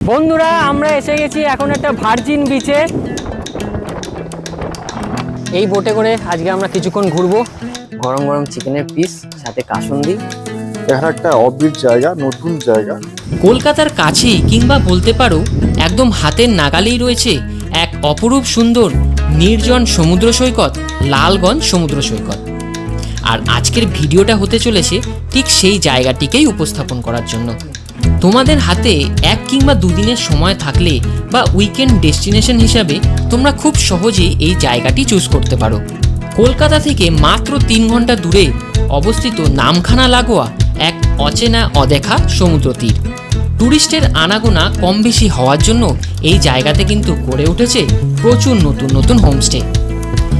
বন্ধুরা আমরা এসে গেছি এখন একটা ভার্জিন বিচে। এই বোটে করে আজকে আমরা কিছুক্ষণ ঘুরবো। গরম গরম চিকেনের পিস সাথে কাসুন্দি। এখানে একটা অবিট জায়গা নতুন জায়গা। কলকাতার কাছেই কিংবা বলতে পারো একদম হাতের নাগালেই রয়েছে এক অপরূপ সুন্দর নির্জন সমুদ্র সৈকত লালগঞ্জ সমুদ্র সৈকত। আর আজকের ভিডিওটা হতে চলেছে ঠিক সেই জায়গাটিকেই উপস্থাপন করার জন্য। তোমাদের হাতে এক কিংবা দুদিনের সময় থাকলে বা উইকেন্ড ডেস্টিনেশন হিসাবে তোমরা খুব সহজেই এই জায়গাটি চুজ করতে পারো। কলকাতা থেকে মাত্র তিন ঘণ্টা দূরে অবস্থিত নামখানা লাগোয়া এক অচেনা অদেখা সমুদ্র তীর। ট্যুরিস্টের আনাগোনা কম বেশি হওয়ার জন্য এই জায়গাতে কিন্তু গড়ে উঠেছে প্রচুর নতুন নতুন হোমস্টে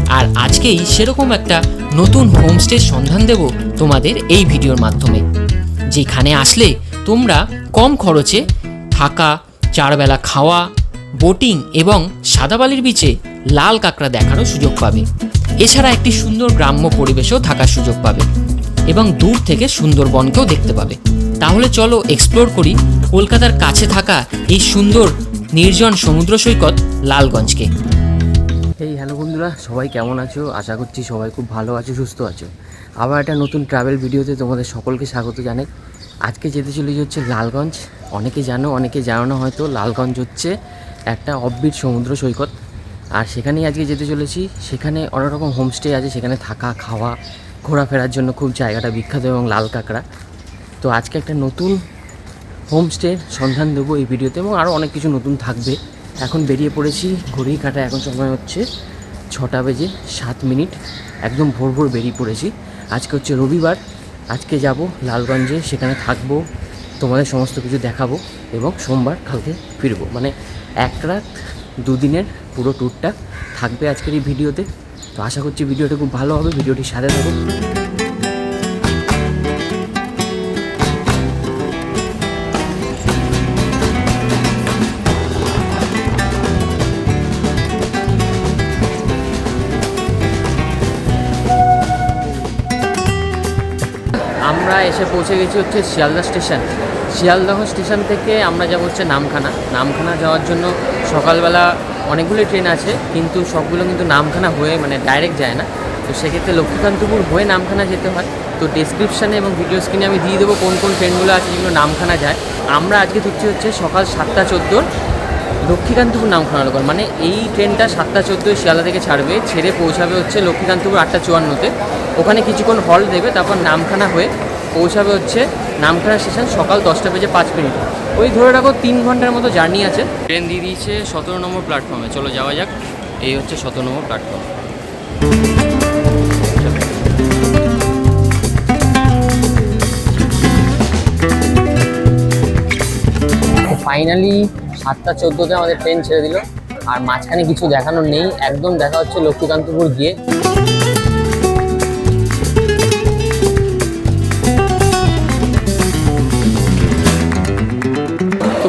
আর আজকেই সেরকম একটা নতুন হোমস্টের সন্ধান দেব তোমাদের এই ভিডিওর মাধ্যমে। যেখানে আসলে তোমরা কম খরচে থাকা, চারবেলা খাওয়া বোটিং এবং সাদাবালির বিচে লাল কাঁকড়া দেখারও সুযোগ পাবে। এছাড়া একটি সুন্দর গ্রাম্য পরিবেশেও থাকার সুযোগ পাবে এবং দূর থেকে সুন্দরবনকেও দেখতে পাবে। তাহলে চলো এক্সপ্লোর করি কলকাতার কাছে থাকা এই সুন্দর নির্জন সমুদ্র সৈকত লালগঞ্জকে। এই হ্যালো বন্ধুরা, সবাই কেমন আছো? আশা করছি সবাই খুব ভালো আছো, সুস্থ আছো। আবার একটা নতুন ট্রাভেল ভিডিওতে তোমাদের সকলকে স্বাগত জানাই। আজকে যেতে চলেছি হচ্ছে লালগঞ্জ। অনেকে জানো অনেকে জানো না হয়তো, লালগঞ্জ হচ্ছে একটা অব্বিট সমুদ্র সৈকত। আর সেখানেই আজকে যেতে চলেছি। সেখানে অনেক রকম হোমস্টে আছে, সেখানে থাকা, খাওয়া, ঘোরাফেরার জন্য খুব জায়গাটা বিখ্যাত এবং লাল কাঁকড়া। তো আজকে একটা নতুন হোমস্টের সন্ধান দেবো এই ভিডিওতে এবং আরও অনেক কিছু নতুন থাকবে। এখন বেরিয়ে পড়েছি ঘড়ি কাটা এখন সময় হচ্ছে ছটা বেজে সাত মিনিট। একদম ভোর ভোর বেরিয়ে পড়েছি। আজকে হচ্ছে রবিবার আজকে যাব লালগঞ্জে, সেখানে থাকব, তোমাদের সমস্ত কিছু দেখাবো এবং সোমবার কালকে ফিরবো। মানে এক রাত, দুদিনের পুরো ট্যুরটা থাকবে আজকের এই ভিডিওতে। তো আশা করছি ভিডিওটা খুব ভালো হবে ভিডিওটি সাথে থাকো। এসে পৌঁছে গেছি হচ্ছে শিয়ালদা স্টেশন। শিয়ালদহ স্টেশন থেকে আমরা যাব হচ্ছে নামখানা। নামখানা যাওয়ার জন্য সকালবেলা অনেকগুলো ট্রেন আছে, কিন্তু সবগুলো কিন্তু নামখানা হয়ে মানে ডাইরেক্ট যায় না। তো সেক্ষেত্রে লক্ষ্মীকান্তপুর হয়ে নামখানা যেতে হয়। তো ডেসক্রিপশানে এবং ভিডিও স্ক্রিনে আমি দিয়ে দেবো কোন কোন ট্রেনগুলো আছে যেগুলো নামখানা যায়। আমরা আজকে ধরছি হচ্ছে সকাল সাতটা চোদ্দোর লক্ষ্মীকান্তপুর নামখানা লোকাল মানে এই ট্রেনটা সাতটা চোদ্দোয় শিয়ালদা থেকে ছাড়বে, ছেড়ে পৌঁছাবে হচ্ছে লক্ষ্মীকান্তপুর আটটা চুয়ান্নতে। ওখানে কিছুক্ষণ হল দেবে, তারপর নামখানা হয়ে পৌঁছাবে হচ্ছে নামখানা স্টেশন সকাল দশটা বেজে পাঁচ মিনিট। ওই ধরে রাখো তিন ঘণ্টার মতো জার্নি আছে। ট্রেন দিয়ে দিয়েছে সতেরো নম্বর প্ল্যাটফর্মে চলো যাওয়া যাক। এই হচ্ছে সতেরো নম্বর প্ল্যাটফর্ম ফাইনালি সাতটা চোদ্দোতে আমাদের ট্রেন ছেড়ে দিল। আর মাঝখানে কিছু দেখানোর নেই। একদম দেখা হচ্ছে লক্ষ্মীকান্তপুর গিয়ে।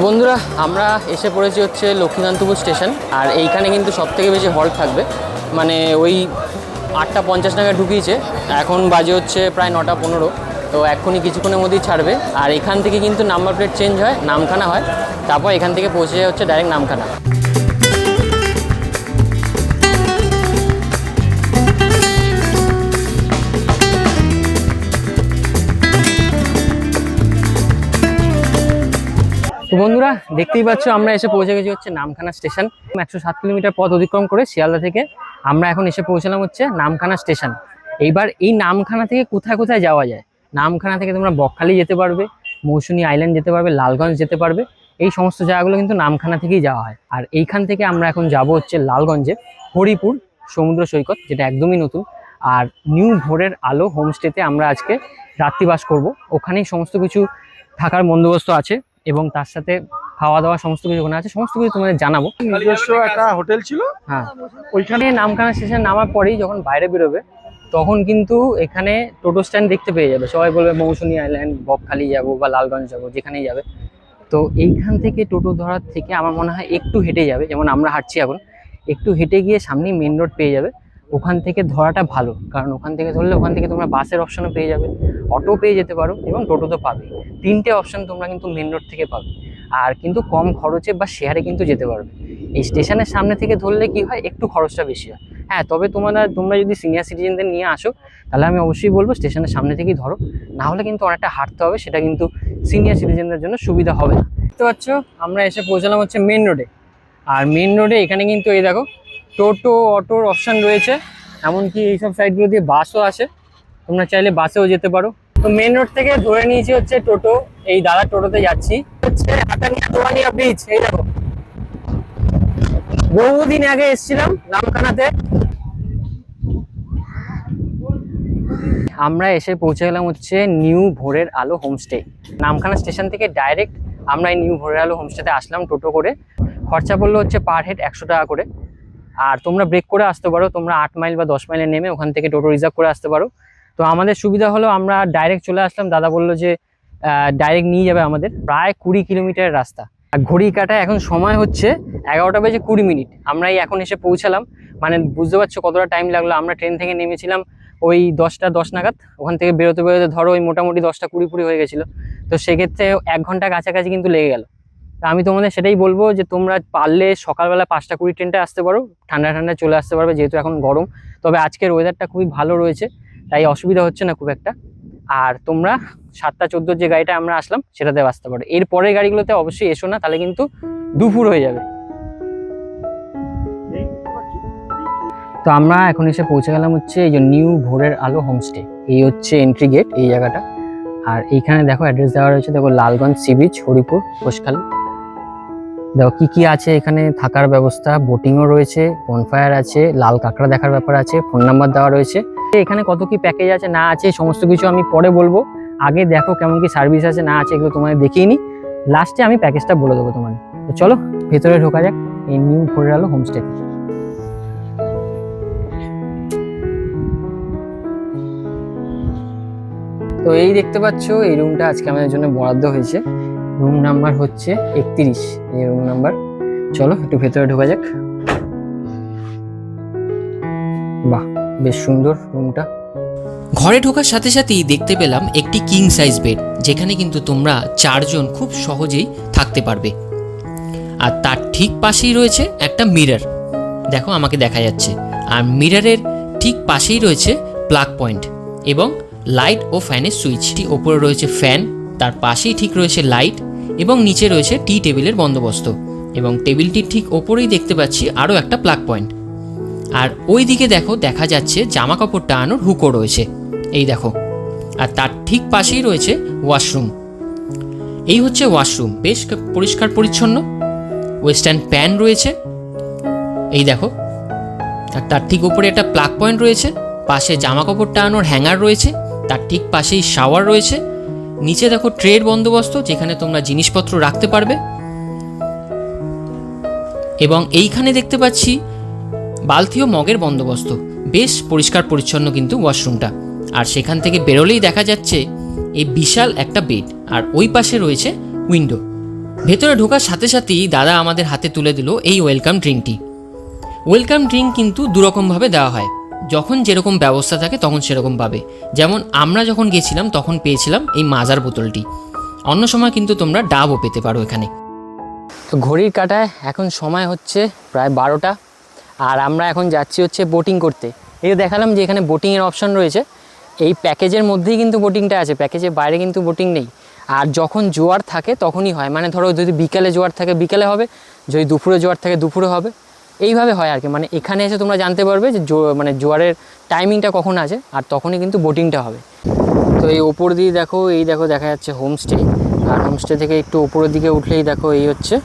বন্ধুরা, আমরা এসে পড়েছি হচ্ছে লক্ষ্মীকান্তপুর স্টেশন, আর এইখানে কিন্তু সব থেকে বেশি হল্ট থাকবে। মানে ওই আটটা পঞ্চাশ টাকা ঢুকিয়েছে, এখন বাজে হচ্ছে প্রায় নটা পনেরো, তো এক্ষুনি কিছুক্ষণের মধ্যেই ছাড়বে। আর এখান থেকে কিন্তু নাম্বার প্লেট চেঞ্জ হয়, নামখানা হয়, তারপর এখান থেকে পৌঁছে যায় হচ্ছে ডাইরেক্ট নামখানা। তো বন্ধুরা, দেখতেই পাচ্ছ, আমরা এসে পৌঁছে গেছি হচ্ছে নামখানা স্টেশন। একশো সাত কিলোমিটার পথ অতিক্রম করে শিয়ালদা থেকে আমরা এখন এসে পৌঁছলাম হচ্ছে নামখানা স্টেশন। এইবার এই নামখানা থেকে কোথায় কোথায় যাওয়া যায়? নামখানা থেকে তোমরা বকখালি যেতে পারবে, মৌসুনী আইল্যান্ড যেতে পারবে, লালগঞ্জ যেতে পারবে। এই সমস্ত জায়গাগুলো কিন্তু নামখানা থেকেই যাওয়া হয়। আর এইখান থেকে আমরা এখন যাব হচ্ছে লালগঞ্জে, হরিপুর, সমুদ্র সৈকত, যেটা একদমই নতুন। আর নিউ ভোরের আলো হোমস্টেতে আমরা আজকে রাত্রিবাস করব। ওখানেই সমস্ত কিছু থাকার বন্দোবস্ত আছে। এবং তার সাথে খাওয়া দাওয়া সমস্ত কিছু ওখানে আছে সমস্ত কিছু তোমাদের জানাব। নিজস্ব একটা হোটেল ছিল? হ্যাঁ। ওইখানে নামখানা স্টেশন নামার পরেই যখন বাইরে বেরোবে তখন কিন্তু এখানে টোটো স্ট্যান্ড দেখতে পেয়ে যাবে। সবাই বলবে মৌসুমী আইল্যান্ড বকখালি যাব বা লালগঞ্জ যাব যেখানেই যাবে। তো এইখান থেকে টোটো ধরার থেকে আমার মনে হয় একটু হেঁটে যাবে যেমন আমরা হাঁটছি এখন একটু হেঁটে গিয়ে সামনেই মেন রোড পেয়ে যাবে। ওখান থেকে ধরাটা ভালো। কারণ ওখান থেকে ধরলে ওখান থেকে তোমরা বাসের অপশনও পেয়ে যাবে। অটো পেয়ে যেতে পারো এবং টোটো তো পাবে তিনটে অপশন তোমরা কিন্তু মেন রোড থেকে পাবে। আর কিন্তু কম খরচে বা শেয়ারে কিন্তু যেতে পারবে। এই স্টেশনের সামনে থেকে ধরলে কি হয়? একটু খরচটা বেশি হয়। হ্যাঁ তবে তোমরা তোমরা যদি সিনিয়র সিটিজেনদের নিয়ে আসো, তাহলে আমি অবশ্যই বলব স্টেশনের সামনে থেকেই ধরো। না হলে কিন্তু অনেকটা হাঁটতে হবে, সেটা কিন্তু সিনিয়র সিটিজেনদের জন্য সুবিধা হবে না। দেখতে পাচ্ছ, আমরা এসে পৌঁছালাম হচ্ছে মেন রোডে আর মেন রোডে এখানে কিন্তু এই দেখো টোটো অটোর অপশান রয়েছে। এমনকি এইসব সাইডগুলো দিয়ে বাসও আসে। তোমরা চাইলে বাসেও যেতে পারো। তো মেন রোড থেকে ধরে নিয়েছি হচ্ছে টোটো। এই দাদা টোটোতে যাচ্ছি। হচ্ছে দোয়ানিয়া ব্রিজ এই দেখো। বহুদিন আগে এসেছিলাম নামখানাতে আমরা এসে পৌঁছে গেলাম হচ্ছে নিউ ভোরের আলো হোমস্টে নামখানা স্টেশন থেকে ডাইরেক্ট আমরা এই নিউ ভোরের আলো হোমস্টেতে আসলাম টোটো করে। খরচা পড়ল হচ্ছে পার হেড একশো টাকা করে। আর তোমরা ব্রেক করে আসতে পারো, তোমরা আট মাইল বা দশ মাইলে নেমে ওখান থেকে টোটো রিজার্ভ করে আসতে পারো। তো আমাদের সুবিধা হলো আমরা ডাইরেক্ট চলে আসলাম, দাদা বলল যে ডাইরেক্ট নিয়ে যাবে আমাদের। প্রায় কুড়ি কিলোমিটারের রাস্তা। আর ঘড়ি কাটা এখন সময় হচ্ছে এগারোটা বেজে কুড়ি মিনিট। আমরা এই এখন এসে পৌঁছালাম। মানে বুঝতে পারছ কতটা টাইম লাগল। আমরা ট্রেন থেকে নেমেছিলাম ওই দশটা, দশ নাগাদ। ওখান থেকে বেরোতে বেরোতে ধরো ওই মোটামুটি দশটা কুড়ি কুড়ি হয়ে গেছিল। তো সেক্ষেত্রে এক ঘণ্টা কাছাকাছি কিন্তু লেগে গেল। আমি তোমাদের সেটাই বলব যে তোমরা পারলে সকালবেলা পাঁচটা কুড়ি ট্রেনটা আসতে পারো। ঠান্ডা ঠান্ডা চলে আসতে পারবে যেহেতু এখন গরম। তবে আজকের ওয়েদারটা খুবই ভালো রয়েছে, তাই অসুবিধা হচ্ছে না খুব একটা। আর তোমরা সাতটা চোদ্দোর যে গাড়িটা আমরা আসলাম সেটাতে আসতে পারো। এর পরের গাড়িগুলোতে অবশ্যই এসো না, তাহলে কিন্তু দুপুর হয়ে যাবে। তো আমরা এখন এসে পৌঁছে গেলাম হচ্ছে এই যে নিউ ভোরের আলো হোমস্টে এই হচ্ছে এন্ট্রি গেট এই জায়গাটা। আর এইখানে দেখো অ্যাড্রেস দেওয়া রয়েছে, দেখো লালগঞ্জ সি বিচ হরিপুর কোষখাল দেখো, কি কি আছে এখানে? থাকার ব্যবস্থা বোটিংও রয়েছে বনফায়ার আছে, লাল কাঁকড়া দেখার ব্যাপার আছে ফোন নাম্বার দেওয়া রয়েছে। এখানে কত কি প্যাকেজ আছে, না আছে সমস্ত কিছু আমি পরে বলব। আগে দেখো কেমন কি সার্ভিস আছে, না আছে, এগুলো তোমাদের দেখিয়ে নি। লাস্টে আমি প্যাকেজটা বলে দেবো তোমাদের তো চলো, ভেতরে ঢোকা যাক। এই নিউ ভোরের আলো হোমস্টে তো এই দেখতে পাচ্ছ, এই রুমটা আজকে আমাদের জন্য বরাদ্দ হয়েছে। রুম নাম্বার হচ্ছে একত্রিশ, এই রুম নাম্বার চলো, একটু ভেতরে ঢোকা যাক। বাহ, বেশ সুন্দর রুমটা ঘরে ঢোকার সাথে সাথেই দেখতে পেলাম একটি কিং সাইজ বেড যেখানে কিন্তু তোমরা চারজন খুব সহজেই থাকতে পারবে। আর তার ঠিক পাশেই রয়েছে একটা মিরর দেখো, আমাকে দেখা যাচ্ছে। আর মিররের ঠিক পাশেই রয়েছে প্লাগ পয়েন্ট এবং লাইট ও ফ্যানের সুইচটি ওপরে রয়েছে ফ্যান তার পাশেই ঠিক রয়েছে লাইট এবং নিচে রয়েছে টি টেবিলের বন্দোবস্ত এবং টেবিলটির ঠিক ওপরেই দেখতে পাচ্ছি আরও একটা প্লাগ পয়েন্ট। আর ওই দিকে দেখো, দেখা যাচ্ছে জামা কাপড় টানানোর হুকো রয়েছে। এই দেখো, আর তার ঠিক পাশেই রয়েছে ওয়াশরুম। এই হচ্ছে ওয়াশরুম, বেশ পরিষ্কার পরিচ্ছন্ন। ওয়েস্টার্ন প্যান রয়েছে। এই দেখো, আর তার ঠিক উপরে একটা প্লাগ পয়েন্ট রয়েছে। পাশে জামা কাপড় টানানোর হ্যাঙ্গার রয়েছে। তার ঠিক পাশেই শাওয়ার রয়েছে। নিচে দেখো ট্রের বন্দোবস্ত, যেখানে তোমরা জিনিসপত্র রাখতে পারবে। এবং এইখানে দেখতে পাচ্ছি বালতি ও মগের বন্দোবস্ত। বেশ পরিষ্কার পরিচ্ছন্ন কিন্তু ওয়াশরুমটা। আর সেখান থেকে বেরোলেই দেখা যাচ্ছে এই বিশাল একটা বেড, আর ওই পাশে রয়েছে উইন্ডো। ভেতরে ঢোকার সাথে সাথেই দাদা আমাদের হাতে তুলে দিল এই ওয়েলকাম ড্রিঙ্কটি। ওয়েলকাম ড্রিঙ্ক কিন্তু দুরকমভাবে দেওয়া হয়। যখন যেরকম ব্যবস্থা থাকে তখন সেরকম পাবে। যেমন আমরা যখন গেছিলাম তখন পেয়েছিলাম এই মাজার বোতলটি। অন্য সময় কিন্তু তোমরা ডাবও পেতে পারো এখানে। তো ঘড়ির কাটায় এখন সময় হচ্ছে প্রায় বারোটা। আর আমরা এখন যাচ্ছি হচ্ছে বোটিং করতে। এই দেখালাম যে এখানে বোটিংয়ের অপশন রয়েছে। এই প্যাকেজের মধ্যেই কিন্তু বোটিংটা আছে। প্যাকেজের বাইরে কিন্তু বোটিং নেই। আর যখন জোয়ার থাকে তখনই হয়। মানে ধরো যদি বিকালে জোয়ার থাকে, বিকালে হবে। যদি দুপুরে জোয়ার থাকে, দুপুরে হবে। এইভাবে হয় আর কি মানে এখানে এসে তোমরা জানতে পারবে যে মানে জোয়ারের টাইমিংটা কখন আছে আর তখনই কিন্তু বোটিংটা হবে। তো এই ওপর দিয়ে দেখো, এই দেখো দেখা যাচ্ছে হোমস্টে আর হোমস্টে থেকে একটু ওপরের দিকে উঠলেই দেখো এই হচ্ছে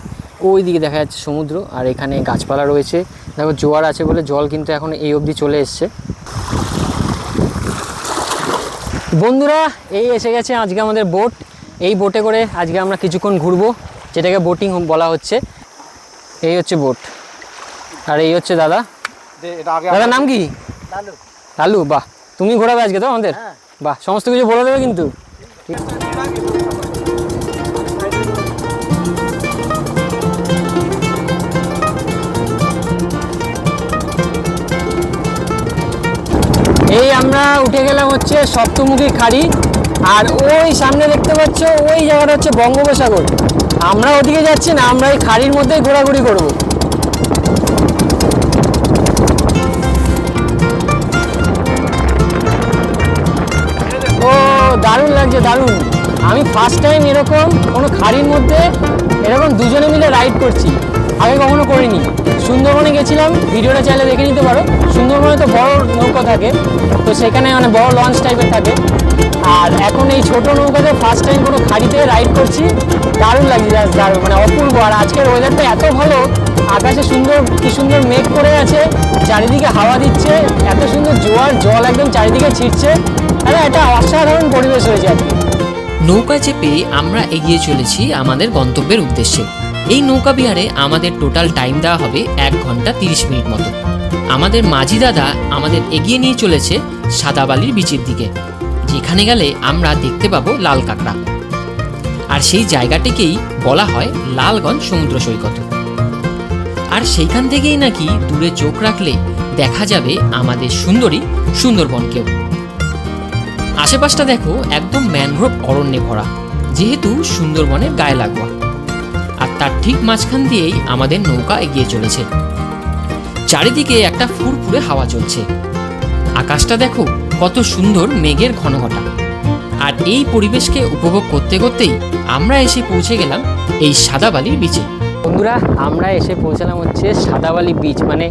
ওই দিকে দেখা যাচ্ছে সমুদ্র। আর এখানে গাছপালা রয়েছে। দেখো জোয়ার আছে বলে জল কিন্তু এখন এই অবধি চলে এসছে। বন্ধুরা, এই এসে গেছে আজকে আমাদের বোট এই বোটে করে আজকে আমরা কিছুক্ষণ ঘুরবো, যেটাকে বোটিং বলা হচ্ছে। এই হচ্ছে বোট আর এই হচ্ছে দাদা। দাদার নাম কি? লালু। বাহ। তুমি ঘোরাবে আজকে তো আমাদের? বাহ সমস্ত কিছু বলে দেবে কিন্তু। এই আমরা উঠে গেলাম হচ্ছে সপ্তমুখী খাড়ি। আর ওই সামনে দেখতে পাচ্ছ ওই জায়গাটা হচ্ছে বঙ্গোপসাগর। আমরা ওদিকে যাচ্ছি না আমরা এই খাড়ির মধ্যেই ঘোরাঘুরি করব। লাগছে দারুণ। আমি ফার্স্ট টাইম এরকম কোনো খাড়ির মধ্যে এরকম দুজনে মিলে রাইড করছি। আগে কখনো করিনি। সুন্দরবনে গেছিলাম, ভিডিওটা চাইলে দেখে নিতে পারো। সুন্দরবনে তো বড় নৌকা থাকে, তো সেখানে মানে বড় লঞ্চ টাইপের থাকে। আর এখন এই ছোট নৌকাতে ফার্স্ট টাইম কোনো খাড়িতে রাইড করছি, দারুণ লাগছে, জাস্ট দারুণ মানে অপূর্ব। আর আজকের ওয়েদারটা এত ভালো, আকাশে সুন্দর, কি সুন্দর মেঘ করে আছে, চারিদিকে হাওয়া দিচ্ছে, এত সুন্দর জোয়ার, জল একদম চারিদিকে ছিটছে। নৌকা চেপে আমরা এগিয়ে চলেছি আমাদের গন্তব্যের উদ্দেশ্যে। এই নৌকা বিহারে আমাদের টোটাল টাইম দেওয়া হবে এক ঘণ্টা তিরিশ মিনিট মতো। আমাদের মাঝি দাদা আমাদের এগিয়ে নিয়ে চলেছে সাদাবালির দিকে। যেখানে গেলে আমরা দেখতে পাবো লাল কাঁকড়া। আর সেই জায়গাটিকেই বলা হয় লালগঞ্জ সমুদ্র সৈকত। আর সেইখান থেকেই নাকি দূরে চোখ রাখলে দেখা যাবে আমাদের সুন্দরী সুন্দরবনকেও। আশেপাশটা দেখো একদম ম্যানগ্রোভ অরণ্যে ভরা, যেহেতু সুন্দরবনের গায়ে লাগোয়া। আর তার ঠিক মাঝখান দিয়েই আমাদের নৌকা এগিয়ে চলেছে। চারিদিকে একটা ফুরফুরে হাওয়া চলছে। আকাশটা দেখো কত সুন্দর মেঘের ঘনঘটা। আর এই পরিবেশকে উপভোগ করতে করতেই আমরা এসে পৌঁছে গেলাম এই সাদাবালির বিচে। বন্ধুরা, আমরা এসে পৌঁছালাম হচ্ছে সাদাবালি বিচ মানে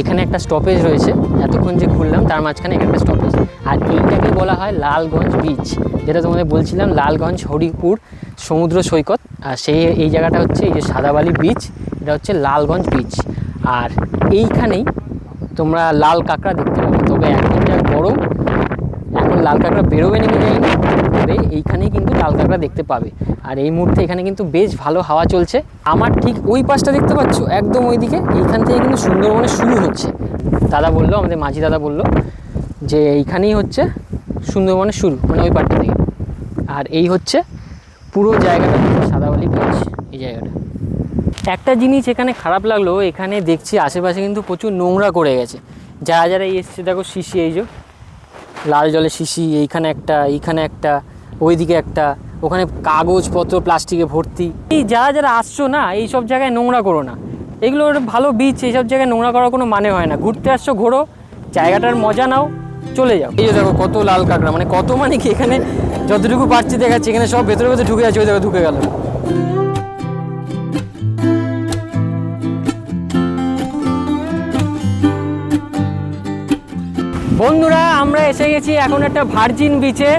এখানে একটা স্টপেজ রয়েছে। এতক্ষণ যে ঘুরলাম, তার মাঝখানে একটা স্টপেজ আর এইটাকে বলা হয় লালগঞ্জ বিচ যেটা তোমাদের বলছিলাম, লালগঞ্জ হরিপুর সমুদ্র সৈকত। আর সেই, এই জায়গাটা হচ্ছে এই যে সাদাবালি বিচ এটা হচ্ছে লালগঞ্জ বিচ আর এইখানেই তোমরা লাল কাঁকড়া দেখতে পাবে। তবে এখন যা গরম লাল কাঁকড়া বেরোবে নাকি জানি না, তবে এইখানেই কিন্তু লাল কাঁকড়া দেখতে পাবে। আর এই মুহূর্তে এখানে কিন্তু বেশ ভালো হাওয়া চলছে। আমার ঠিক ওই পাশটা দেখতে পাচ্ছ? একদম ওইদিকে। এইখান থেকে কিন্তু সুন্দরবনে শুরু হচ্ছে। দাদা বলল, আমাদের মাঝি দাদা বলল যে এইখানেই হচ্ছে সুন্দরবনের শুরু মানে ওই পাটটা থেকে। আর এই হচ্ছে পুরো জায়গাটা সাদাবালি বিচ এই জায়গাটা। একটা জিনিস এখানে খারাপ লাগল, এখানে দেখছি আশেপাশে কিন্তু প্রচুর নোংরা করে গেছে। যারা যারা এসছে, দেখো শিশি, এই যে লাল জলের শিশি, এইখানে একটা এইখানে একটা, ওইদিকে একটা, ওখানে কাগজপত্র, প্লাস্টিকে ভর্তি। এই যারা যারা আসছো না, এই সব জায়গায় নোংরা করো না। এগুলো ভালো বিচ এইসব জায়গায় নোংরা করার কোনো মানে হয় না। ঘুরতে আসছো, ঘোরো, জায়গাটার মজা নাও, চলে যাও। এই যে দেখো, কত লাল কাঁকড়া মানে কত মানে কি এখানে যতটুকু পারছি দেখাচ্ছি, এখানে সব ভেতরে ভেতরে ঢুকে যাচ্ছে, ওই দেখো, ঢুকে গেল। বন্ধুরা, আমরা এসে গেছি এখন একটা ভার্জিন বিচে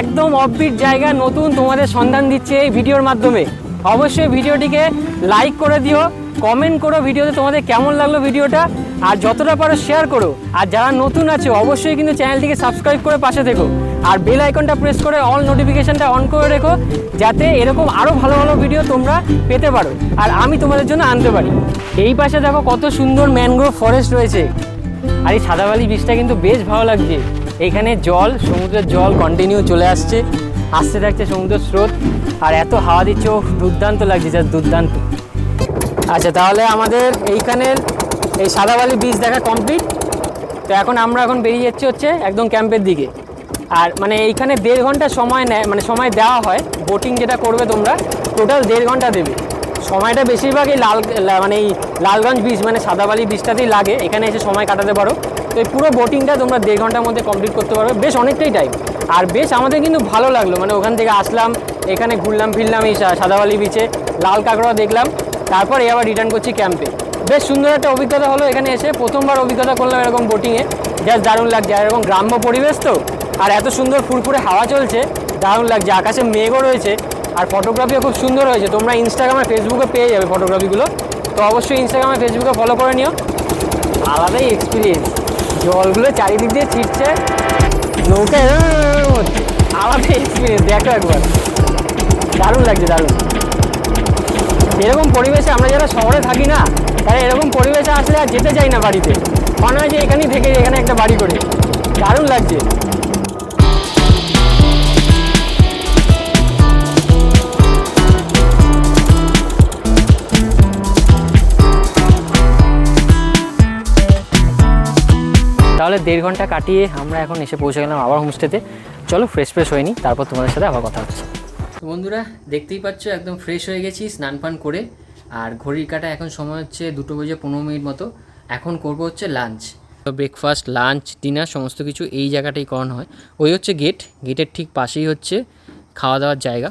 একদম অফবিট জায়গা, নতুন, তোমাদের সন্ধান দিচ্ছে এই ভিডিওর মাধ্যমে। অবশ্যই ভিডিওটিকে লাইক করে দিও কমেন্ট করো ভিডিওতে তোমাদের কেমন লাগল ভিডিওটা, আর যতটা পারো শেয়ার করো। আর যারা নতুন আছে, অবশ্যই কিন্তু চ্যানেলটিকে সাবস্ক্রাইব করে পাশে থেকো। আর বেল আইকনটা প্রেস করে অল নোটিফিকেশনটা অন করে রেখো, যাতে এরকম আরও ভালো ভালো ভিডিও তোমরা পেতে পারো। আর আমি তোমাদের জন্য আনতে পারি। এই পাশে দেখো কত সুন্দর ম্যানগ্রোভ ফরেস্ট রয়েছে। আর এই সাদাবালি বীজটা কিন্তু বেশ ভালো লাগছে। এখানে জল, সমুদ্রের জল কন্টিনিউ চলে আসছে। আসতে থাকছে সমুদ্রের স্রোত। আর এত হাওয়া দিচ্ছে দুর্দান্ত লাগছে, যা দুর্দান্ত। আচ্ছা তাহলে আমাদের এইখানের এই সাদাবালি বীজ দেখা কমপ্লিট তো এখন আমরা এখন বেরিয়ে যাচ্ছি হচ্ছে একদম ক্যাম্পের দিকে। আর মানে এইখানে দেড় ঘণ্টা সময় নেয় মানে সময় দেওয়া হয়। বোটিং যেটা করবে তোমরা টোটাল দেড় ঘণ্টা দেবে। সময়টা বেশিরভাগ এই লাল মানে এই লালগঞ্জ বীজ মানে সাদাবালি বীজটাতেই লাগে। এখানে এসে সময় কাটাতে পারো। তো এই পুরো বোটিংটা তোমরা দেড় ঘণ্টার মধ্যে কমপ্লিট করতে পারবে। বেশ অনেকটাই টাইম আর বেশ আমাদের কিন্তু ভালো লাগল। মানে ওখান থেকে আসলাম, এখানে ঘুরলাম, ফিরলাম এই সাদাবালি বিচে লাল কাঁকড়া দেখলাম। তারপর আবার রিটার্ন করছি ক্যাম্পে বেশ সুন্দর একটা অভিজ্ঞতা হলো এখানে এসে। প্রথমবার অভিজ্ঞতা করলাম এরকম বোটিংয়ে জাস্ট দারুণ লাগছে। আর এরকম গ্রাম্য পরিবেশ তো। আর এত সুন্দর ফুরফুরে হাওয়া চলছে। দারুণ লাগছে। আকাশে মেঘও রয়েছে। আর ফটোগ্রাফিও খুব সুন্দর হয়েছে। তোমরা ইনস্টাগ্রামে ফেসবুকে পেয়ে যাবে ফটোগ্রাফিগুলো তো অবশ্যই ইনস্টাগ্রামে ফেসবুকে ফলো করে নিও। আলাদাই এক্সপিরিয়েন্স জলগুলো চারিদিক দিয়ে ছিটছে। নৌকা আলাদাই এক্সপিরিয়েন্স দেখো একবার। দারুণ লাগছে, দারুণ। এরকম পরিবেশে আমরা যারা শহরে থাকি না, তারা এরকম পরিবেশে আসলে আর যেতে চাই না বাড়িতে। মনে হয় যে এখানেই থেকে এখানে একটা বাড়ি করে। দারুণ লাগছে। তাহলে দেড় ঘণ্টা কাটিয়ে আমরা এখন এসে পৌঁছে গেলাম আবার হোমস্টেতে চলো ফ্রেশ ফ্রেশ হয়নি তারপর তোমাদের সাথে আবার কথা হচ্ছে। তো বন্ধুরা, দেখতেই পাচ্ছ, একদম ফ্রেশ হয়ে গেছি, স্নান পান করে। আর ঘড়ির কাটা এখন সময় হচ্ছে দুটো বেজে পনেরো মিনিট মতো। এখন করব হচ্ছে লাঞ্চ ব্রেকফাস্ট লাঞ্চ ডিনার সমস্ত কিছু এই জায়গাটাই করানো হয়। ওই হচ্ছে গেট গেটের ঠিক পাশেই হচ্ছে খাওয়া দাওয়ার জায়গা।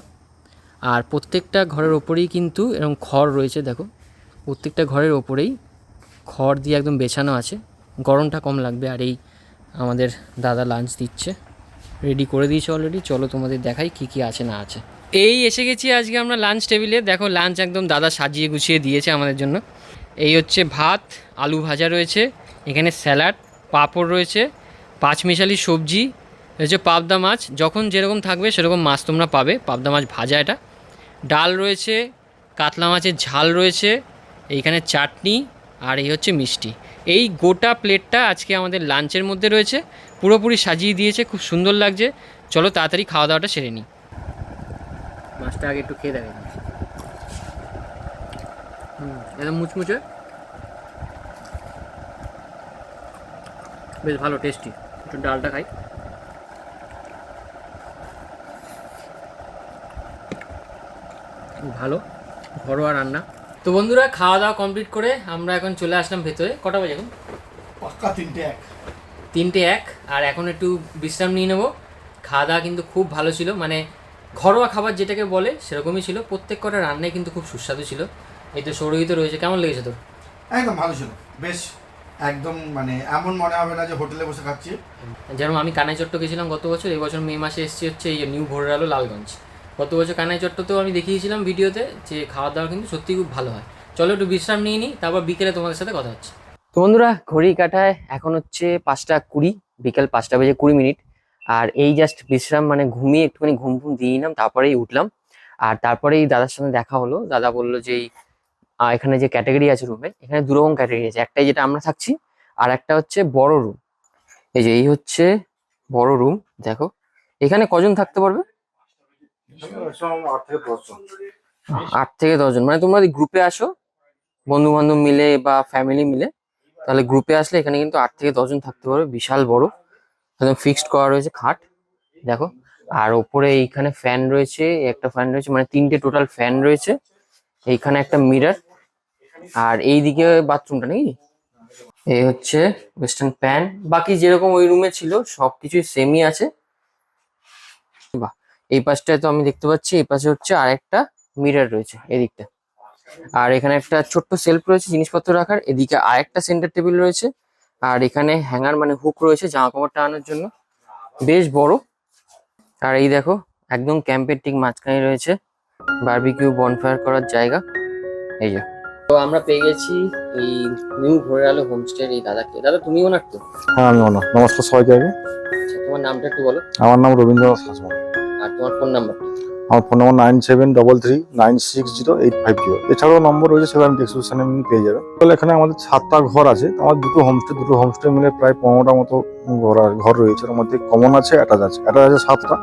আর প্রত্যেকটা ঘরের ওপরেই কিন্তু এরকম খড় রয়েছে, দেখো। প্রত্যেকটা ঘরের ওপরেই খড় দিয়ে একদম বেছানো আছে। গরমটা কম লাগবে আর এই আমাদের দাদা লাঞ্চ দিচ্ছে। রেডি করে দিয়েছে অলরেডি চলো তোমাদের দেখাই কি কি আছে না আছে। এই এসে গেছি আজকে আমরা লাঞ্চ টেবিলে দেখো লাঞ্চ একদম দাদা সাজিয়ে গুছিয়ে দিয়েছে আমাদের জন্য। এই হচ্ছে ভাত, আলু ভাজা রয়েছে, এখানে স্যালাড পাঁপড় রয়েছে, পাঁচমিশালি সবজি রয়েছে পাবদা মাছ। যখন যেরকম থাকবে সেরকম মাছ তোমরা পাবে। পাবদা মাছ ভাজা এটা। ডাল রয়েছে, কাতলা মাছের ঝাল রয়েছে, এইখানে চাটনি, আর এই হচ্ছে মিষ্টি। এই গোটা প্লেটটা আজকে আমাদের লাঞ্চের মধ্যে রয়েছে। পুরোপুরি সাজিয়ে দিয়েছে, খুব সুন্দর লাগছে। চলো তাড়াতাড়ি খাওয়া দাওয়াটা সেরে নিই। মাছটা আগে একটু খেয়ে দেখা হুম, একদম মুচমুচে। বেশ ভালো টেস্টি একটু ডালটা খাই। ভালো, ঘরোয়া রান্না। তো বন্ধুরা খাওয়া দাওয়া কমপ্লিট করে আমরা এখন চলে আসলাম ভেতরে। কটা বাজে এখন? পাক্কা তিনটে এক। তিনটে এক আর এখন একটু বিশ্রাম নিয়ে নেব। খাওয়া দাওয়া কিন্তু খুব ভালো ছিল মানে ঘরোয়া খাবার যেটাকে বলে সেরকমই ছিল। প্রত্যেক কটা রান্নাই কিন্তু খুব সুস্বাদু ছিল। এই তো সৌরহিত রয়েছে কেমন লেগেছে তোর? একদম ভালো ছিল। বেশ একদম মানে এমন মনে হবে না যে হোটেলে বসে খাচ্ছি। যেরকম আমি কানাই চট্ট গেছিলাম গত বছর এই বছর মে মাসে এসেছি হচ্ছে এই নিউ ভোরের আলো লালগঞ্জ। গত বছর কানাই চট্টতেও আমি দেখিয়েছিলাম ভিডিওতে যে খাওয়া দাওয়া কিন্তু সত্যি খুব ভালো হয়। চলো একটু বিশ্রাম নিয়ে নিই, তারপর বিকেলে তোমাদের সাথে কথা হচ্ছে। তো বন্ধুরা, ঘড়ি কাটায় এখন হচ্ছে পাঁচটা কুড়ি, বিকেল পাঁচটা বেজে কুড়ি মিনিট। আর এই জাস্ট বিশ্রাম মানে ঘুমিয়ে একটুখানি ঘুম ঘুম দিয়ে নিলাম, তারপরেই উঠলাম। আর তারপরেই দাদার সঙ্গে দেখা হলো। দাদা বলল যে এখানে যে ক্যাটাগরি আছে রুমে এখানে দু রকম ক্যাটাগরি আছে। একটাই যেটা আমরা থাকছি, আর একটা হচ্ছে বড় রুম এই যে, এই হচ্ছে বড় রুম দেখো। এখানে কজন থাকতে পারবে? আট থেকে দশজন মানে তোমরা যদি গ্রুপে আসো বন্ধু বান্ধব মিলে বা ফ্যামিলি মিলে, তাহলে গ্রুপে আসলে এখানে কিন্তু আট থেকে দশজন থাকতে পারবে। বিশাল বড়। একদম ফিক্সড করা রয়েছে খাট। দেখো, আর ওপরে এইখানে ফ্যান রয়েছে, একটা ফ্যান রয়েছে মানে তিনটে টোটাল ফ্যান রয়েছে। এইখানে একটা মিরর আর এইদিকে বাথরুমটা নাকি? এই হচ্ছে ওয়েস্টার্ন প্যান বাকি যেরকম ওই রুমে ছিল, সবকিছুই সেমই আছে। বাহ। এই পাশটায় তো আমি দেখতে পাচ্ছি এই পাশে হচ্ছে আর একটা মিরর রয়েছে এদিকটা। আর এখানে একটা ছোট্ট সেলফ রয়েছে জিনিসপত্র রাখার এদিকে আরেকটা সেন্টার টেবিল রয়েছে। আর এখানে হ্যাঙ্গার মানে হুক রয়েছে জামা কাপড় টানানোর জন্য। বেশ বড়। আর এই দেখো একদম ক্যাম্পের ঠিক মাঝখানে রয়েছে বারবিকিউ বনফায়ার করার জায়গা। এই যে। তো আমরা পেয়ে গেছি এই নিউ ভোরের আলো হোমস্টে এই দাদাকে। দাদা তুমি ওনার তো হ্যাঁ আমি অনার নমস্কার সবাইকে আগে। আচ্ছা তোমার নামটা একটু বলো। আমার নাম রবীন্দ্রনাথ হাজমা। আর তোমার ফোন নাম্বারটা আমার phone number nine seven double three nine six zero eight five zero এছাড়াও নম্বর রয়েছে সেখানে ডিসক্রিপশনে পেয়ে যাবেন তাহলে এখানে আমাদের সাতটা ঘর আছে। আমার দুটো হোমস্টে দুটো হোমস্টে মিলে প্রায় পনেরোটা মতো ঘর ঘর রয়েছে। ওর মধ্যে কমন আছে অ্যাটাচ আছে। অ্যাটাচ আছে সাতটা।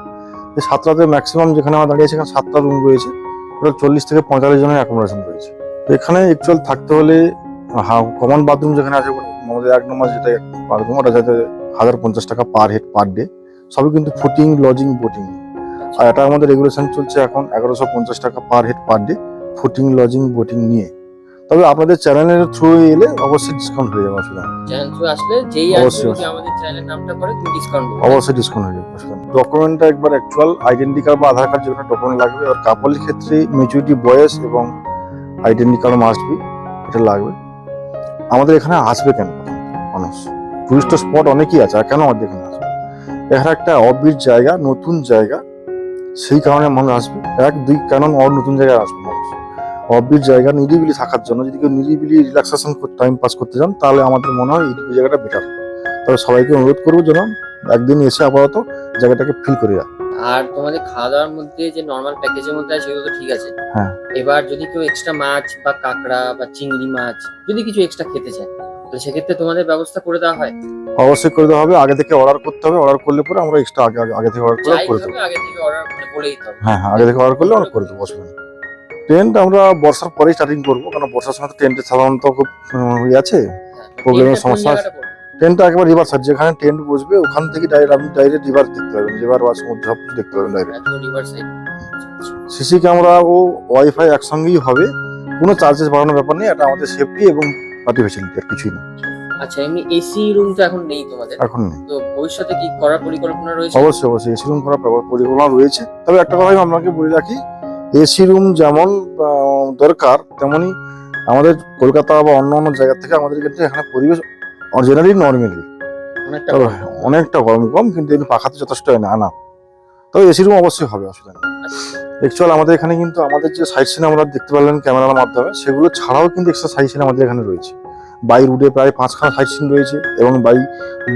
এই সাতটাতে ম্যাক্সিমাম যেখানে আমরা দাঁড়িয়েছি এখানে সাতটা রুম রয়েছে। টোটাল চল্লিশ থেকে পঁয়তাল্লিশ জনের অ্যাকোমোডেশন রয়েছে। এখানে অ্যাকচুয়াল থাকতে হলে কমন বাথরুম যেখানে আছে, আমাদের এক নম্বর যেটা বাথরুম, ওটা যাতে হাজার পঞ্চাশ টাকা পার হেড পার ডে সবই কিন্তু ফুটিং লজিং বোটিং আর এটা আমাদের রেগুলেশন চলছে এখন এগারোশো পঞ্চাশ টাকা per head per day fooding lodging boating নিয়ে। তবে আপনাদের চ্যানেলের থ্রু এলে অবশ্যই ডিসকাউন্ট হয়ে যাবে অসুবিধা চ্যানেল থ্রু আসলে যেই অবশ্যই, আসবে আমাদের চ্যানেলের নামটা করে তুমি ডিসকাউন্ট অবশ্যই ডিসকাউন্ট হয়ে যাবে অসুবিধা ডকুমেন্টটা একবার অ্যাকচুয়াল আইডেন্টি কার্ড বা আধার কার্ড যে কোনো ডকুমেন্ট লাগবে আর কাপলের ক্ষেত্রে মেচুরিটি বয়স এবং আইডেন্টি কার্ড মাস্ট বি এটা লাগবে। আমাদের এখানে আসবে কেন? মানুষ। টুরিস্ট স্পট অনেকই আছে আর কেন আমাদের এখানে আসবে? এখানে একটা অবির জায়গা নতুন জায়গা সেই কারণে মানুষ আসবে। এক দুই কারণ অর নতুন জায়গায় আসবে মানুষ? অবির জায়গা নিরিবিলি থাকার জন্য যদি কেউ নিরিবিলি রিল্যাক্সেশন টাইম পাস করতে চান তাহলে আমাদের মনে হয় এই জায়গাটা বেটার তবে সবাইকে অনুরোধ করব যেন একদিন এসে আপাতত জায়গাটাকে ফিল করে রাখ। আর তোমাদের খাওয়া দাওয়ার মধ্যে যে নর্মাল প্যাকেজের মধ্যে আছে সেগুলো তো ঠিক আছে। হ্যাঁ। এবার যদি কেউ এক্সট্রা মাছ বা কাঁকড়া বা চিংড়ি মাছ যদি কিছু এক্সট্রা খেতে চায় তো সেক্ষেত্রে তোমাদের ব্যবস্থা করে দেওয়া হয়? অবশ্যই করে দেওয়া হবে। আগে থেকে অর্ডার করতে হবে। অর্ডার করলে পরে আমরা এক্সট্রা আগে আগে- আগে থেকে অর্ডার করে করে দেবো। আগে থেকে অর্ডার মানে বলে দিতে হবে। হ্যাঁ হ্যাঁ আগে থেকে অর্ডার করলে আমরা করে দেবো অসুবিধা নেই। টেন্ট আমরা বর্ষার পরেই স্টার্টিং করব কারণ বর্ষার সময় তো টেন্টের সাধারণত খুব ইয়ে আছে। প্রবলেমের কোন সমস্যা আছে? টেন্টটা একেবারে রিভার সাইড যেখানে টেন্ট বসবে ওখান থেকে ডাইরেক্ট আপনি ডাইরেক্ট রিভার দেখতে পাবেন রিভার বা সমুদ্র সব কিছু দেখতে পাবেন ডাইরেক্ট সিসি ক্যামেরা ও ওয়াইফাই একসঙ্গেই হবে। কোনো চার্জেস বাড়ানোর ব্যাপার নেই। এটা আমাদের সেফটি এবং পার্টি ফেসিলিটি আর কিছুই না। আচ্ছা এমনি এসি রুম তো এখন নেই তোমাদের? এখন নেই। তো ভবিষ্যতে কি করার পরিকল্পনা রয়েছে? অবশ্যই অবশ্যই এসি রুম করার পরিকল্পনা রয়েছে। তবে একটা কথা আমি আপনাকে বলে রাখি এসি রুম যেমন দরকার তেমনি আমাদের কলকাতা বা অন্য অন্য জায়গা থেকে আমাদের কিন্তু এখানে পরিবেশ জেনারেলি নর্মালি অনেকটা অনেকটা গরম কম কিন্তু পাখাতে যথেষ্ট হয় না আনা তবে এসি রুম অবশ্যই হবে অসুবিধা নেই। অ্যাকচুয়াল আমাদের এখানে কিন্তু আমাদের যে সাইড সিন আমরা দেখতে পারলেন ক্যামেরার মাধ্যমে সেগুলো ছাড়াও কিন্তু এক্সট্রা সাইড সিন আমাদের এখানে রয়েছে। বাই রুটে প্রায় পাঁচখানা সাইড সিন রয়েছে এবং বাই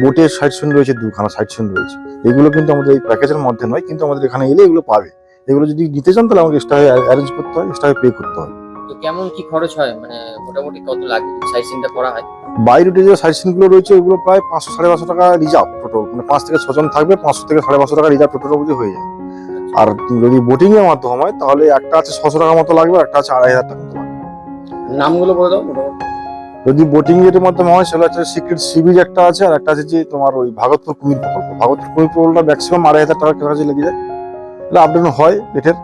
বোটের সাইড সিন রয়েছে দুখানা সাইড সিন রয়েছে। এগুলো কিন্তু আমাদের এই প্যাকেজের মধ্যে নয় কিন্তু আমাদের এখানে এলে এগুলো পাবে। এগুলো যদি নিতে চান তাহলে আমাকে এক্সট্রা অ্যারেঞ্জ করতে হয় এক্সট্রা পে করতে হয়। তো কেমন কি খরচ হয়? মানে মোটামুটি কত লাগে সাইড সিনটা করা হয়? বাই রুটে যে সাইড সিনগুলো রয়েছে ওগুলো প্রায় পাঁচশো সাড়ে পাঁচশো টাকা রিজার্ভ টোটাল মানে পাঁচ থেকে ছজন থাকবে পাঁচশো থেকে সাড়ে পাঁচশো টাকা রিজার্ভ টোটাল অবধি হয়ে যায়। আর যদি বোটিং এর মাধ্যমে হয় তাহলে একটা আছে ছশো টাকা মতো লাগবে আর একটা আছে আড়াই হাজার টাকা মতো লাগবে। নামগুলো বলে দাও যদি বোটিং এর মাধ্যমে হয় সেটা হচ্ছে সিক্রেট সি বিচ একটা আছে আর একটা আছে যে তোমার ওই ভাগতপুর কুমির প্রকল্প। ভাগতপুর কুমির প্রকল্পটা ম্যাক্সিমাম আড়াই হাজার টাকার কাছাকাছি লেগে যায়। এটা আপডাউন হয় রেটের।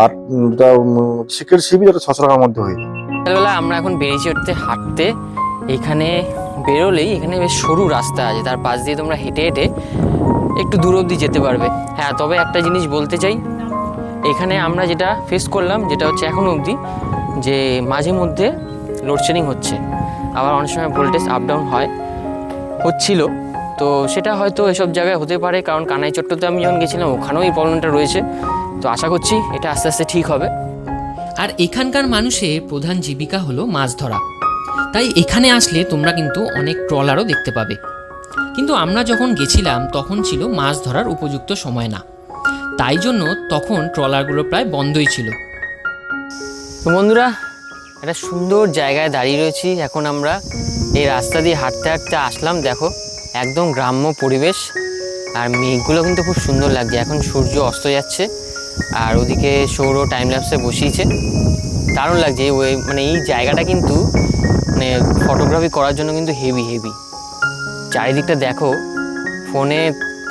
আর যেটা সিক্রেট সি বিচ ওটা ছশো টাকার মধ্যে হয়ে সকালবেলা আমরা এখন বেরিয়েছি হচ্ছে হাঁটতে। এখানে বেরোলেই এখানে বেশ সরু রাস্তা আছে তার পাশ দিয়ে তোমরা হেঁটে হেঁটে একটু দূর অবধি যেতে পারবে। হ্যাঁ তবে একটা জিনিস বলতে চাই। এখানে আমরা যেটা ফেস করলাম, যেটা হচ্ছে এখন অবধি যে মাঝে মধ্যে লোডশেডিং হচ্ছে। আবার অনেক সময় ভোল্টেজ আপ ডাউন হয়, হচ্ছিল। তো সেটা হয়তো এসব জায়গায় হতে পারে, কারণ কানাই চট্টতে আমি যখন গেছিলাম, ওখানেও এই প্রবলেমটা রয়েছে। তো আশা করছি এটা আস্তে আস্তে ঠিক হবে। আর এখানকার মানুষের প্রধান জীবিকা হলো মাছ ধরা। তাই এখানে আসলে তোমরা কিন্তু অনেক ট্রলারও দেখতে পাবে। কিন্তু আমরা যখন গেছিলাম, তখন ছিল মাছ ধরার উপযুক্ত সময় না। তাই জন্য তখন ট্রলারগুলো প্রায় বন্ধই ছিল। তো বন্ধুরা, একটা সুন্দর জায়গায় দাঁড়িয়ে রয়েছি। এখন আমরা এই রাস্তা দিয়ে হাঁটতে হাঁটতে আসলাম, দেখো, একদম গ্রাম্য পরিবেশ। আর মেঘগুলো কিন্তু খুব সুন্দর লাগছে। এখন সূর্য অস্ত যাচ্ছে, আর ওদিকে সৌর টাইম ল্যাপসে বসিয়েছে। দারুণ লাগছে ওয়ে মানে এই জায়গাটা কিন্তু মানে ফটোগ্রাফি করার জন্য কিন্তু হেভি হেভি চারিদিকটা দেখো, ফোনে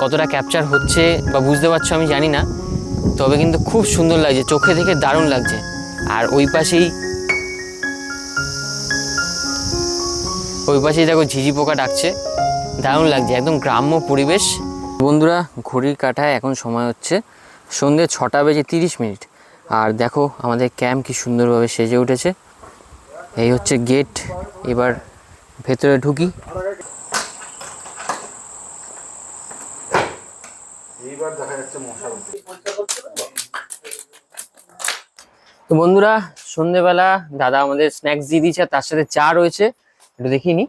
কতটা ক্যাপচার হচ্ছে বা বুঝতে পারছ আমি জানি না, তবে কিন্তু খুব সুন্দর লাগছে, চোখে দেখে দারুণ লাগছে। আর ওই পাশেই ওই পাশেই দেখো ঝিঝি পোকা ডাকছে, দারুণ লাগছে, একদম গ্রাম্য পরিবেশ। বন্ধুরা, ঘড়ির কাঁটায় এখন সময় হচ্ছে সন্ধ্যে ছটা বেজে তিরিশ মিনিট। আর দেখো আমাদের ক্যাম্প কি সুন্দরভাবে সেজে উঠেছে। এই হচ্ছে গেট, এবার ভেতরে ঢুকি। তো বন্ধুরা, সন্ধেবেলা দাদা আমাদের স্ন্যাক্স দিয়ে দিয়েছে তার সাথে চা রয়েছে। একটু দেখিনি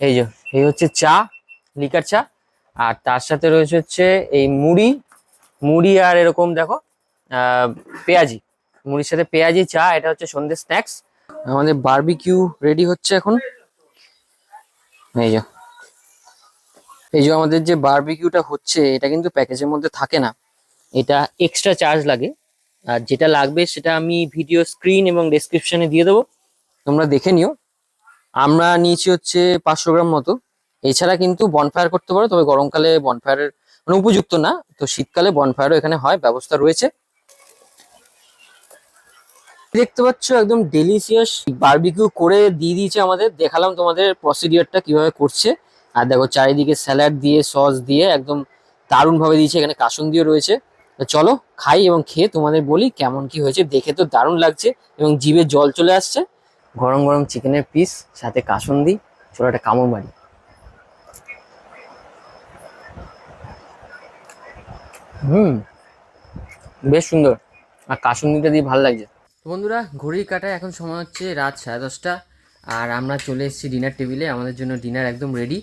এই যে, এই হচ্ছে চা, লিকার চা। আর তার সাথে রয়েছে হচ্ছে এই মুড়ি। মুড়ি আর এরকম দেখো পেঁয়াজি। মুড়ির সাথে পেঁয়াজি, চা, এটা হচ্ছে সন্ধ্যে স্ন্যাক্স আমাদের বারবিকিউ রেডি হচ্ছে এখন। এই যে এই যে আমাদের যে বারবিকিউটা হচ্ছে, এটা কিন্তু প্যাকেজের মধ্যে থাকে না। এটা এক্সট্রা চার্জ লাগে। আর যেটা লাগবে সেটা আমি ভিডিও স্ক্রিন এবং ডেসক্রিপশনে দিয়ে দেবো। তোমরা দেখে নিও। আমরা নিয়েছি হচ্ছে পাঁচশো গ্রাম মতো। এছাড়া কিন্তু বনফায়ার করতে পারো, তবে গরমকালে বনফায়ারের মানে উপযুক্ত না। তো শীতকালে বনফায়ারও এখানে হয়, ব্যবস্থা রয়েছে। দেখতে পাচ্ছ একদম ডেলিশিয়াস বারবিকিউ করে দিয়ে দিয়েছে আমাদের। দেখালাম তোমাদের প্রসিডিওরটা কীভাবে করছে। আর দেখো চারিদিকে স্যালাড দিয়ে, সস দিয়ে একদম দারুণ ভাবে দিয়েছে। এখানে কাসুন দিয়ে রয়েছে চলো খাই এবং খেয়ে তোমাদের বলি কেমন কি হয়েছে। দেখে তো দারুণ লাগছে এবং জিভে জল চলে আসছে। গরম গরম চিকেনের পিস, সাথে কাসুন দিই চলো একটা কামড় মারি। হুম, বেশ সুন্দর। আর কাসুন্দিটা দিয়ে ভালো লাগছে। বন্ধুরা, ঘড়ির কাটায় এখন সময় হচ্ছে রাত সাড়ে দশটা। আর আমরা চলে এসেছি ডিনার টেবিলে আমাদের জন্য ডিনার একদম রেডি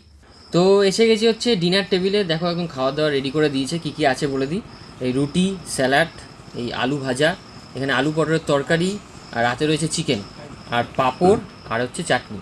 তো এসে গেছি হচ্ছে ডিনার টেবিলে দেখো এখন খাওয়া দাওয়া রেডি করে দিয়েছে। কি কি আছে বলে দিই? এই রুটি স্যালাড এই আলু ভাজা, এখানে আলু পটলের তরকারি, আর রাতে রয়েছে চিকেন আর পাঁপড়, আর হচ্ছে চাটনি।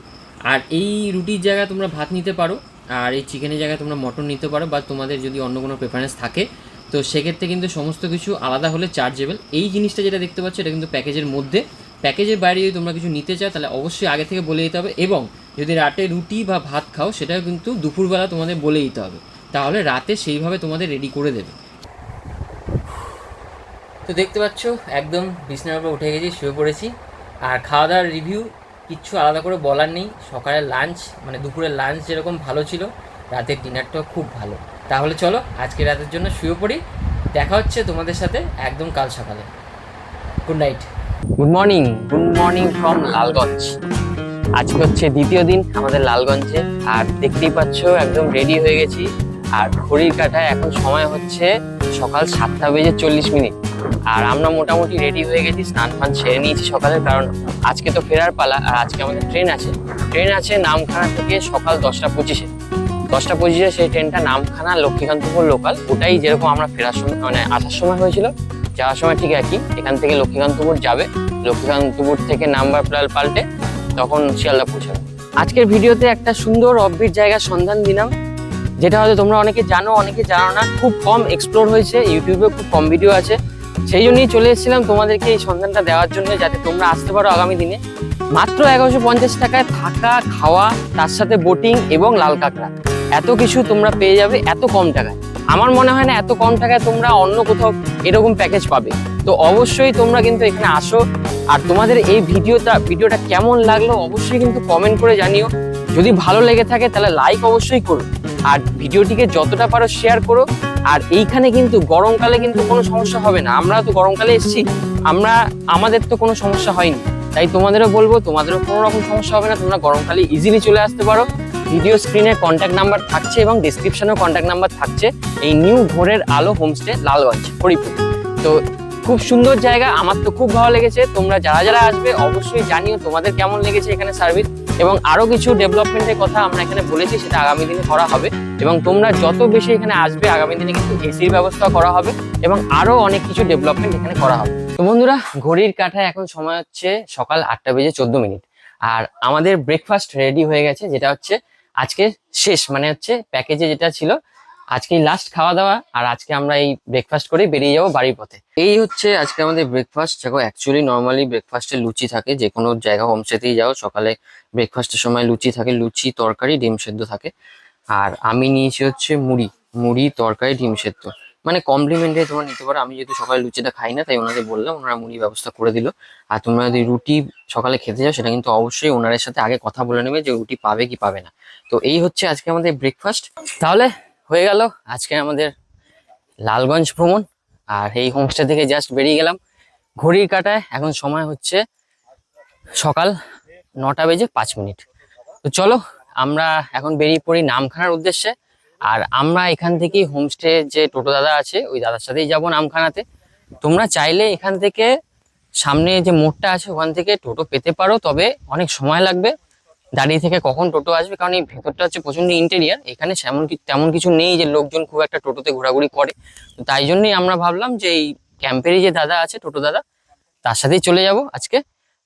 আর এই রুটির জায়গায় তোমরা ভাত নিতে পারো, আর এই চিকেনের জায়গায় তোমরা মটন নিতে পারো, বা তোমাদের যদি অন্য কোনো প্রেফারেন্স থাকে, তো সেক্ষেত্রে কিন্তু সমস্ত কিছু আলাদা হলে চার্জেবল এই জিনিসটা যেটা দেখতে পাচ্ছ, এটা কিন্তু প্যাকেজের মধ্যে। প্যাকেজের বাইরে যদি তোমরা কিছু নিতে চাও, তাহলে অবশ্যই আগে থেকে বলে দিতে হবে। এবং যদি রাতে রুটি বা ভাত খাও, সেটাও কিন্তু দুপুরবেলা তোমাদের বলে দিতে হবে। তাহলে রাতে সেইভাবে তোমাদের রেডি করে দেবে। তো দেখতে পাচ্ছ, একদম বিছনার উপর উঠে গেছি, শুয়ে পড়েছি। আর খাওয়া দাওয়ার রিভিউ কিচ্ছু আলাদা করে বলার নেই। সকালের লাঞ্চ মানে দুপুরের লাঞ্চ যেরকম ভালো ছিল, রাতের ডিনারটাও খুব ভালো। তাহলে চলো, আজকে রাতের জন্য শুয়ে পড়ি। দেখা হচ্ছে তোমাদের সাথে একদম কাল সকালে। Good night good morning good morning from Lalganj. আজকে হচ্ছে দ্বিতীয় দিন আমাদের লালগঞ্জে। আর দেখতেই পাচ্ছ, একদম রেডি হয়ে গেছি। আর ঘড়ির কাঁটায় এখন সময় হচ্ছে সকাল সাতটা বেজে চল্লিশ মিনিট। আর আমরা মোটামুটি রেডি হয়ে গেছি, স্নান ফান সেরে নিয়েছি সকালে, কারণ আজকে তো ফেরার পালা, আর আজকে আমাদের ট্রেন আছে। ট্রেন আছে নামখানা থেকে সকাল দশটা পঁচিশে। দশটা পঁচিশে সেই ট্রেনটা নামখানা লক্ষ্মীকান্তপুর লোকাল ওটাই যেরকম আমরা ফেরার সময় মানে আসার সময় হয়েছিল, যাওয়ার সময় ঠিক একই। এখান থেকে লক্ষ্মীকান্তপুর যাবে। লক্ষ্মীকান্তপুর থেকে নাম্বার প্লাল পাল্টে তখন শিয়ালদা পৌঁছাবে। আজকের ভিডিওতে একটা সুন্দর অব্বির জায়গার সন্ধান দিলাম, যেটা হয়তো তোমরা অনেকে জানো অনেকে জানো না, খুব কম এক্সপ্লোর হয়েছে ইউটিউবে খুব কম ভিডিও আছে। সেই জন্যই চলে এসেছিলাম তোমাদেরকে এই সন্ধানটা দেওয়ার জন্য, যাতে তোমরা আসতে পারো আগামী দিনে। মাত্র এগারোশো পঞ্চাশ টাকায় থাকা, খাওয়া, তার সাথে বোটিং এবং লাল কাঁকড়া। এত কিছু তোমরা পেয়ে যাবে এত কম টাকায়। আমার মনে হয় না এত কম টাকায় তোমরা অন্য কোথাও এরকম প্যাকেজ পাবে। তো অবশ্যই তোমরা কিন্তু এখানে আসো। আর তোমাদের এই ভিডিওটা ভিডিওটা কেমন লাগল অবশ্যই কিন্তু কমেন্ট করে জানিও। যদি ভালো লেগে থাকে তাহলে লাইক অবশ্যই করো। আর ভিডিওটিকে যতটা পারো শেয়ার করো। আর এইখানে কিন্তু গরমকালে কিন্তু কোনো সমস্যা হবে না। আমরা তো গরমকালে এসেছি। আমরা, আমাদের তো কোনো সমস্যা হয়নি। তাই তোমাদেরও বলব, তোমাদেরও কোনো রকম সমস্যা হবে না। তোমরা গরমকালে ইজিলি চলে আসতে পারো। ভিডিও স্ক্রিনে কন্ট্যাক্ট নাম্বার থাকছে এবং ডিসক্রিপশনেও কন্ট্যাক্ট নাম্বার থাকছে। এই নিউ ভোরের আলো হোমস্টে লালগঞ্জ, হরিপুর। তো খুব সুন্দর জায়গা, আমার তো খুব ভালো লেগেছে। তোমরা যারা যারা আসবে, অবশ্যই জানিও তোমাদের কেমন লেগেছে এখানে সার্ভিস এবং আরও কিছু ডেভেলপমেন্টের কথা আমরা এখানে বলেছি, সেটা আগামী দিনে করা হবে। এবং তোমরা যত বেশি এখানে আসবে, আগামী দিনে কিন্তু এসির ব্যবস্থা করা হবে এবং আরও অনেক কিছু ডেভেলপমেন্ট এখানে করা হবে। তো বন্ধুরা, ঘড়ির কাঁটায় এখন সময় হচ্ছে সকাল আটটা বেজে চোদ্দ মিনিট। আর আমাদের ব্রেকফাস্ট রেডি হয়ে গেছে, যেটা হচ্ছে আজকে শেষ মানে হচ্ছে প্যাকেজে যেটা ছিল, আজকে লাস্ট খাওয়া দাওয়া আর আজকে আমরা এই ব্রেকফাস্ট করে বেরিয়ে যাব বাড়ির পথে। এই হচ্ছে আজকে আমাদের ব্রেকফাস্ট দেখো অ্যাকচুয়ালি নর্মালি ব্রেকফাস্টে লুচি থাকে, যে কোনো জায়গা হোমস্টেতেই যাও, সকালে ব্রেকফাস্টের সময় লুচি থাকে, লুচি, তরকারি, ডিম সেদ্ধ থাকে। আর আমি নিয়েছি হচ্ছে মুড়ি মুড়ি, তরকারি, ডিম সেদ্ধ। মানে কমপ্লিমেন্টারি তোমরা নিতে পারো, আমি যেহেতু সকালে লুচিটা খাই না, তাই ওনাদের বললাম, ওনারা মুড়ি ব্যবস্থা করে দিল। আর তোমরা যদি রুটি সকালে খেতে যাও সেটা কিন্তু অবশ্যই ওনারের সাথে আগে কথা বলে নেবে যে রুটি পাবে কি পাবে না। তো এই হচ্ছে আজকে আমাদের ব্রেকফাস্ট তাহলে হয়ে গেল আজকে আমাদের লালগঞ্জ ভ্রমণ। আর এই হোমস্টে থেকে জাস্ট বেরিয়ে গেলাম। ঘড়ির কাটায় এখন সময় হচ্ছে সকাল নটা বেজে পাঁচ মিনিট। তো চলো, আমরা এখন বেরিয়ে পড়ি নামখানার উদ্দেশ্যে। আর আমরা এখান থেকেই হোমস্টে যে টোটো দাদা আছে, ওই দাদার সাথেই যাব নামখানাতে। তোমরা চাইলে এখান থেকে সামনে যে মোড়টা আছে, ওখান থেকে টোটো পেতে পারো, তবে অনেক সময় লাগবে। দাঁড়িয়ে থেকে কখন টোটো আসবে? কারণ এই ভেতরটা হচ্ছে প্রচণ্ড ইন্টেরিয়ার এখানে সেমন কি তেমন কিছু নেই যে লোকজন খুব একটা টোটোতে ঘোরাঘুরি করে। তো তাই জন্যই আমরা ভাবলাম যে এই ক্যাম্পেরই যে দাদা আছে টোটো দাদা তার সাথেই চলে যাব আজকে।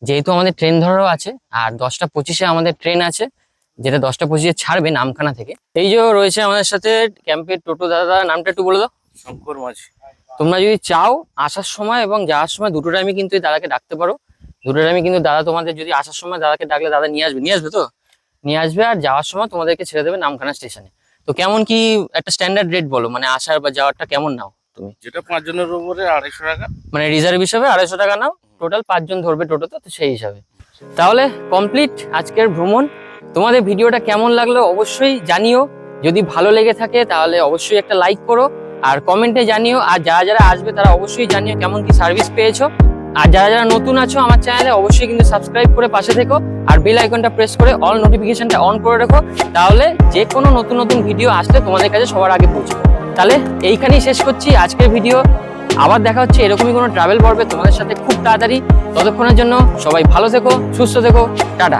যেহেতু আমাদের ট্রেন ধরারও আছে আর দশটা পঁচিশে আমাদের ট্রেন আছে যেটা দশটা পঁচিশে ছাড়বে নামখানা থেকে। এই যে রয়েছে আমাদের সাথে ক্যাম্পের টোটো দাদা নামটা একটু বলে দাও। শঙ্কর মাঝি। তোমরা যদি চাও আসার সময় এবং যাওয়ার সময় দুটো টাইমে কিন্তু এই দাদাকে ডাকতে পারো। দুটো টাইমে কিন্তু দাদা তোমাদের যদি আসার সময় দাদাকে ডাকলে দাদা নিয়ে আসবে নিয়ে আসবে তো? নিয়ে আসবে আর যাওয়ার সময় তোমাদেরকে ছেড়ে দেবে নামখানা স্টেশনে। তো কেমন কি একটা স্ট্যান্ডার্ড রেট বলো মানে আসার বা যাওয়ারটা কেমন নাও তুমি? যেটা পাঁচজনের উপরে আড়াইশো টাকা। মানে রিজার্ভ হিসাবে আড়াইশো টাকা নাও টোটাল পাঁচজন ধরবে টোটোতে তো সেই হিসাবে। তাহলে কমপ্লিট আজকের ভ্রমণ। তোমাদের ভিডিওটা কেমন লাগল অবশ্যই জানিও। যদি ভালো লেগে থাকে তাহলে অবশ্যই একটা লাইক করো। আর কমেন্টে জানিও আর যারা যারা আসবে তারা অবশ্যই জানিও কেমন কি সার্ভিস পেয়েছ। আর যারা যারা নতুন আছো আমার চ্যানেলে অবশ্যই কিন্তু সাবস্ক্রাইব করে পাশে থেকো আর বেল আইকনটা প্রেস করে অল নোটিফিকেশনটা অন করে রাখো, তাহলে যে কোনো নতুন নতুন ভিডিও আসলে তোমাদের কাছে সবার আগে পৌঁছবে। তাহলে এইখানেই শেষ করছি আজকের ভিডিও। আবার দেখা হচ্ছে এরকমই কোনো ট্রাভেল পর্বে তোমাদের সাথে খুব তাড়াতাড়ি। ততক্ষণের জন্য সবাই ভালো থেকো, সুস্থ থেকো, টাটা।